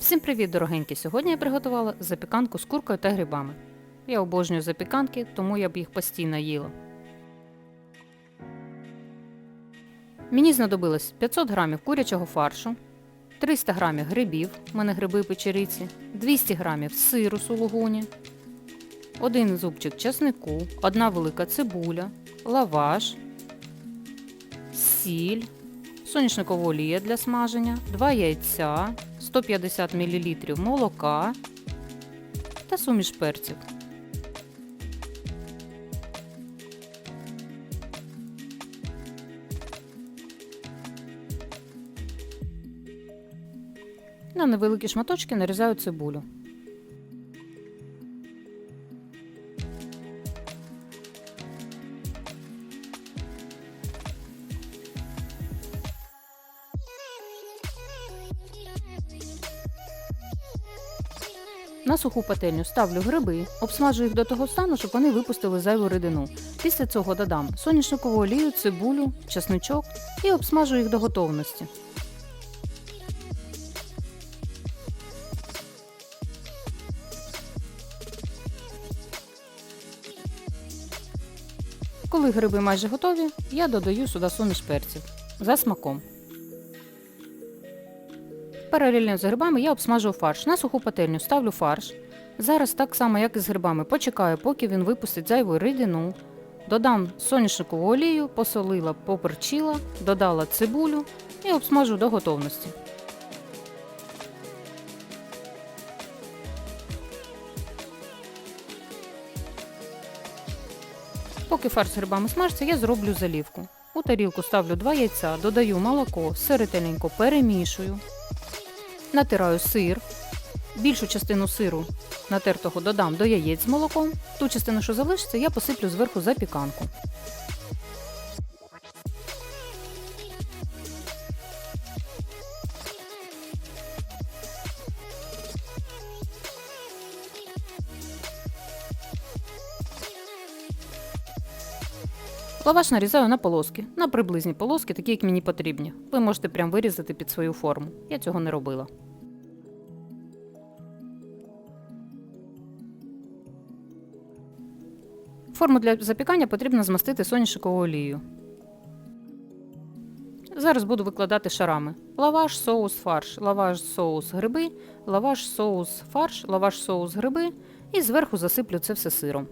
Всім привіт, дорогенькі! Сьогодні я приготувала запіканку з куркою та грибами. Я обожнюю запіканки, тому я б їх постійно їла. Мені знадобилось 500 грамів курячого фаршу, 300 грамів грибів, у мене гриби печериці, 200 грамів сиру сулугуні, один зубчик чеснику, одна велика цибуля, лаваш, сіль, соняшникова олія для смаження, 2 яйця, 150 мл молока та суміш перців. На невеликі шматочки нарізаю цибулю. На суху пательню ставлю гриби, обсмажу їх до того стану, щоб вони випустили зайву рідину. Після цього додам соняшникову олію, цибулю, чесничок і обсмажу їх до готовності. Коли гриби майже готові, я додаю сюди суміш перців за смаком. Паралельно з грибами я обсмажу фарш. На суху пательню ставлю фарш. Зараз так само, як і з грибами, почекаю, поки він випустить зайву рідину. Додам соняшникову олію, посолила, поперчила, додала цибулю і обсмажу до готовності. Поки фарш з грибами смажиться, я зроблю залівку. У тарілку ставлю 2 яйця, додаю молоко, все перемішую. Натираю сир. Більшу частину сиру натертого додам до яєць з молоком. Ту частину, що залишиться, я посиплю зверху запіканку. Лаваш нарізаю на полоски, на приблизні полоски, такі, як мені потрібні. Ви можете прям вирізати під свою форму. Я цього не робила. Форму для запікання потрібно змастити соняшниковою олією. Зараз буду викладати шарами: лаваш, соус, фарш, лаваш, соус, гриби, лаваш, соус, фарш, лаваш, соус, гриби. І зверху засиплю це все сиром.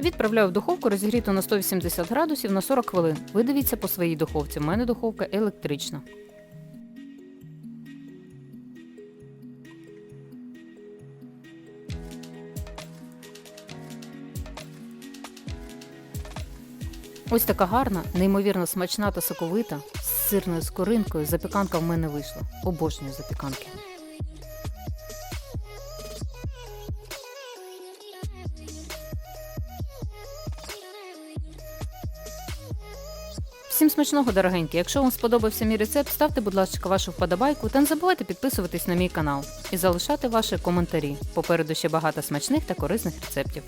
Відправляю в духовку розігріту на 180 градусів на 40 хвилин. Ви дивіться по своїй духовці. У мене духовка електрична. Ось така гарна, неймовірно смачна та соковита, з сирною скоринкою запіканка в мене вийшла. Обожнюю запіканки. Всім смачного, дорогенькі! Якщо вам сподобався мій рецепт, ставте, будь ласка, вашу вподобайку та не забувайте підписуватись на мій канал і залишати ваші коментарі. Попереду ще багато смачних та корисних рецептів.